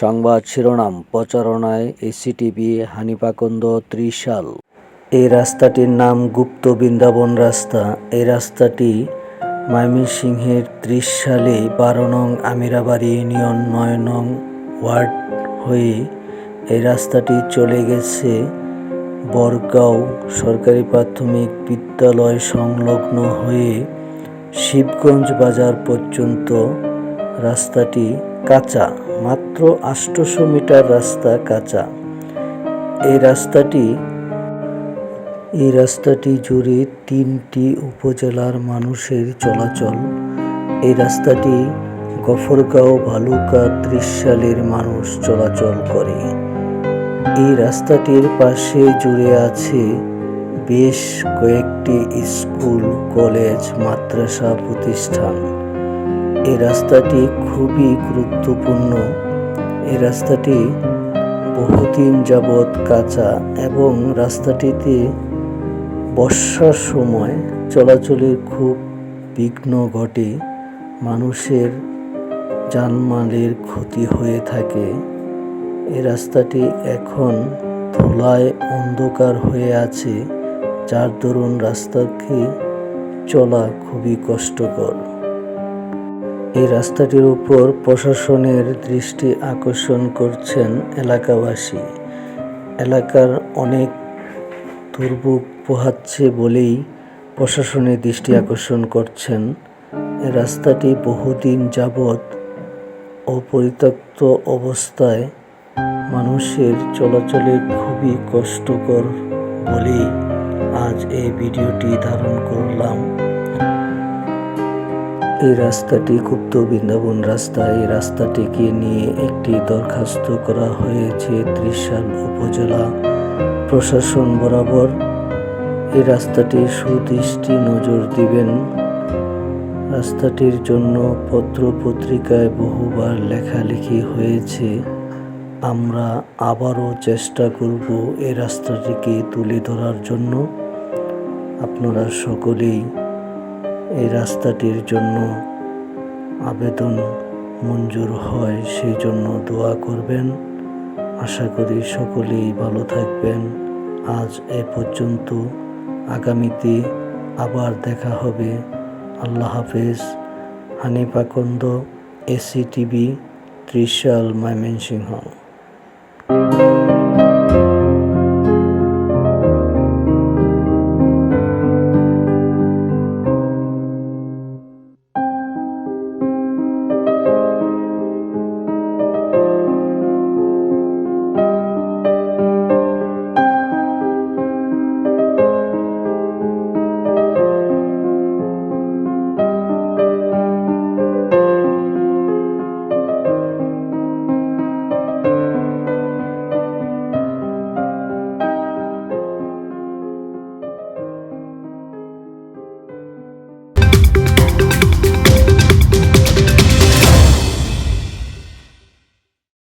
সংবাদ শিরোনাম, প্রচারণায় এসিটিভি হানিপাকন্দ ত্রিশাল। এই রাস্তাটির নাম গুপ্ত বৃন্দাবন রাস্তা। এই রাস্তাটি ময়মনসিংহের ত্রিশ সালে বারো নং আমিরাবাড়ি ইউনিয়ন নয় নং ওয়ার্ড হয়ে এই রাস্তাটি চলে গেছে বরগাঁও সরকারি প্রাথমিক বিদ্যালয় সংলগ্ন হয়ে শিবগঞ্জ বাজার পর্যন্ত। রাস্তাটি কাঁচা, মাত্র আষ্টশো মিটার রাস্তা কাঁচা। এই রাস্তাটি এই রাস্তাটি জুড়ে তিনটি উপজেলার মানুষের চলাচল। এই রাস্তাটি গফরগাঁও ভালুকা ত্রিশালের মানুষ চলাচল করে। এই রাস্তাটির পাশে জুড়ে আছে বেশ কয়েকটি স্কুল, কলেজ, মাদ্রাসা প্রতিষ্ঠান। এই রাস্তাটি খুবই গুরুত্বপূর্ণ। এই রাস্তাটি বহুদিন যাবৎ কাঁচা এবং রাস্তাটিতে বর্ষার সময় চলাচলের খুব বিঘ্ন ঘটে। মানুষের জানমালের ক্ষতি হয়ে থাকে। এই রাস্তাটি এখন ধুলায় অন্ধকার হয়ে আছে, যার দরুন রাস্তাকে চলা খুবই কষ্টকর। এই রাস্তাটির উপর প্রশাসনের দৃষ্টি আকর্ষণ করছেন এলাকাবাসী। এলাকার অনেক দুর্ভোগ পোহাচ্ছে বলেই প্রশাসনের দৃষ্টি আকর্ষণ করছেন। এই রাস্তাটি বহুদিন যাবৎ অপরিত্যক্ত অবস্থায় মানুষের চলাচলে খুবই কষ্টকর বলেই আজ এই ভিডিওটি ধারণ করলাম। এই রাস্তাটি গুপ্ত বৃন্দাবন রাস্তা। এই রাস্তাটিকে নিয়ে একটি দরখাস্ত করা হয়েছে ত্রিশাল উপজেলা প্রশাসন বরাবর। এই রাস্তাটি সুদৃষ্টি নজর দিবেন। রাস্তাটির জন্য পত্র পত্রিকায় বহুবার লেখালেখি হয়েছে। আমরা আবারও চেষ্টা করব এই রাস্তাটিকে তুলে ধরার জন্য। আপনারা সকলেই এই রাস্তাটির জন্য আবেদন মঞ্জুর হয়, সেই জন্য দোয়া করবেন। আশা করি সকলেই ভালো থাকবেন। আজ এ পর্যন্ত। আগামীতে আবার দেখা হবে। আল্লাহ হাফেজ। হানিপাকন্দ এসি টিভি, ত্রিশাল ময়মনসিংহ।